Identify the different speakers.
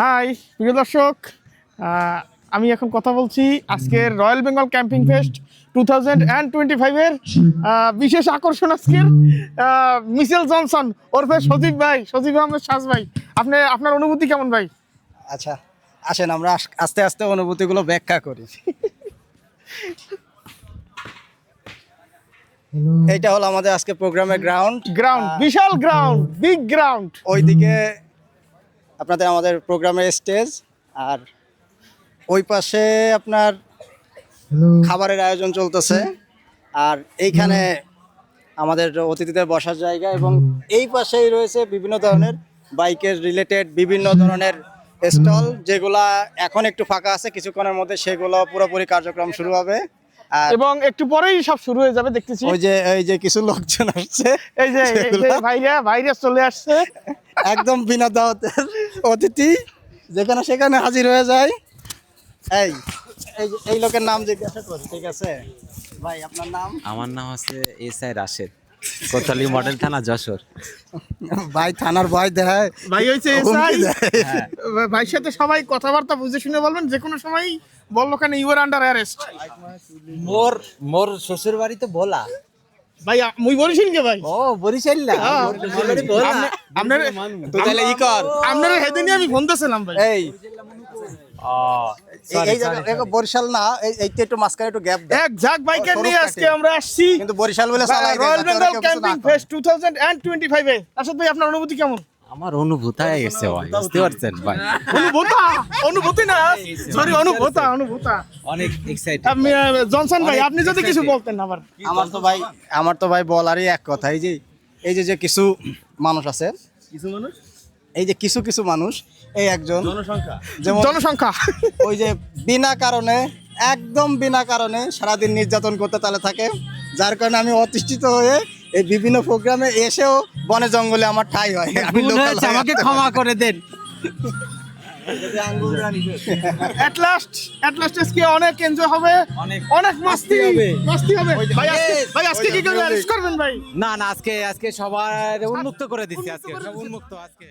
Speaker 1: High প্রিয় দর্শক আমি এখন কথা বলছি আজকের royal Bengal camping fest two thousand and twenty ফাইভের বিশেষ আকর্ষণ আজকের মিশেল জনসন ওরফে সজীব ভাই সজীব আহমেদ সাজ ভাই। আপনি আপনার অনুভূতি কেমন ভাই?
Speaker 2: আচ্ছা আসেন আমরা আস্তে আস্তে অনুভূতিগুলো ব্যাখ্যা করি। এইটা হলো আমাদের আজকে প্রোগ্রামের গ্রাউন্ড
Speaker 1: গ্রাউন্ড বিশাল গ্রাউন্ড বিগ গ্রাউন্ড
Speaker 2: ওইদিকে আপনাদের আমাদের প্রোগ্রামের স্টেজ আর ওই পাশে আপনার খাবারের আয়োজন চলতেছে। আর এইখানে আমাদের অতিথিদের বসার জায়গা এবং এই পাশেই রয়েছে বিভিন্ন ধরনের বাইকের রিলেটেড বিভিন্ন ধরনের স্টল যেগুলা এখন একটু ফাঁকা আছে কিছুক্ষণের মধ্যে সেগুলো পুরোপুরি কার্যক্রম শুরু হবে।
Speaker 1: এবং একটু পরেই সব শুরু হয়ে যাবে দেখতেছি।
Speaker 2: ওই যে এই যে কিছু লোকজন আসছে
Speaker 1: এই যে ভাইরা ভাইরা চলে আসছে।
Speaker 2: একদম বিনা দাওয়াতের। অতিথি যেখানে সেখানে হাজির হয়ে যায়। এই এই লোকের নাম জিজ্ঞাসা করি ঠিক আছে? ভাই আপনার নাম?
Speaker 3: আমার নাম হচ্ছে S I Rashed Kotli model থানা যশোর।
Speaker 2: ভাই থানার ভয় দেয়
Speaker 1: ভাই
Speaker 2: হুমকি
Speaker 1: এসআই। ভাইয়ের সাথে সবাই কথাবার্তা বুঝে শুনে বলবেন যে কোনো সময় বলল কেন ইউর আন্ডার অ্যারেস্ট
Speaker 3: মোর মোর শ্বশুর বাড়ি তো বলা
Speaker 1: ভাই মুই বলিস কে ভাই।
Speaker 3: ও বরিশাল না।
Speaker 1: আপনার
Speaker 2: তুই তাহলে ই কর।
Speaker 1: আপনার হেদিনই আমি ফোন দিয়েছিলাম ভাই।
Speaker 2: এই। এই- এই জায়গা বরিশাল না এই এইটা একটু মাঝখানে একটু গ্যাপ দেয়
Speaker 1: এক ঝাঁক বাইকের নিয়ে আজকে আমরা আসছি?
Speaker 2: কিন্তু বরিশাল বলে
Speaker 1: রয়্যাল বেঙ্গল
Speaker 2: কেউ কিছু না
Speaker 1: camping fest two thousand and twenty ফাইভে আসাদ ভাই আপনার অনুভূতি কেমন?
Speaker 3: আমার অনুভূত হয়ে ভাই বুঝতে পারছেন ভাই?
Speaker 1: অনুভূতা অনুভূতি না সরি অনুভূতা অনুভূতা
Speaker 3: অনেক এক্সাইটেড
Speaker 1: আপনি, জনসন ভাই আপনি যদি কিছু বলতেন আবার।
Speaker 2: আমার তো ভাই? আমার তো ভাই বলারই এক কথা এই যে এই যে যে কিছু মানুষ আছে
Speaker 1: কিছু মানুষ?
Speaker 2: এই যে কিছু কিছু মানুষ এই একজন
Speaker 1: জনসংখ্যা।
Speaker 2: যেমন
Speaker 1: জনসংখ্যা।
Speaker 2: ওই যে বিনা কারণে একদম বিনা কারণে সারাদিন নির্যাতন করতে তালে থাকে যার কারণে আমি অতিষ্ঠিত হয়ে এই বিভিন্ন প্রোগ্রামে এসেও বনে জঙ্গলে আমার ঠাই হয়। আমি
Speaker 3: আমাকে ক্ষমা করে দেন।
Speaker 1: এট লাস্ট এট লাস্ট আজকে অনেক এনজয় হবে।
Speaker 3: অনেক।
Speaker 1: অনেক মাস্তি
Speaker 3: হবে।
Speaker 1: মাস্তি হবে। ভাই আজকে ভাই আজকে কি করবেন
Speaker 2: ওই যে।
Speaker 1: অ্যারেস্ট করবেন ভাই?
Speaker 3: না না আজকে আজকে সবার উন্মুক্ত করে দিচ্ছি আজকে উন্মুক্ত আজকে।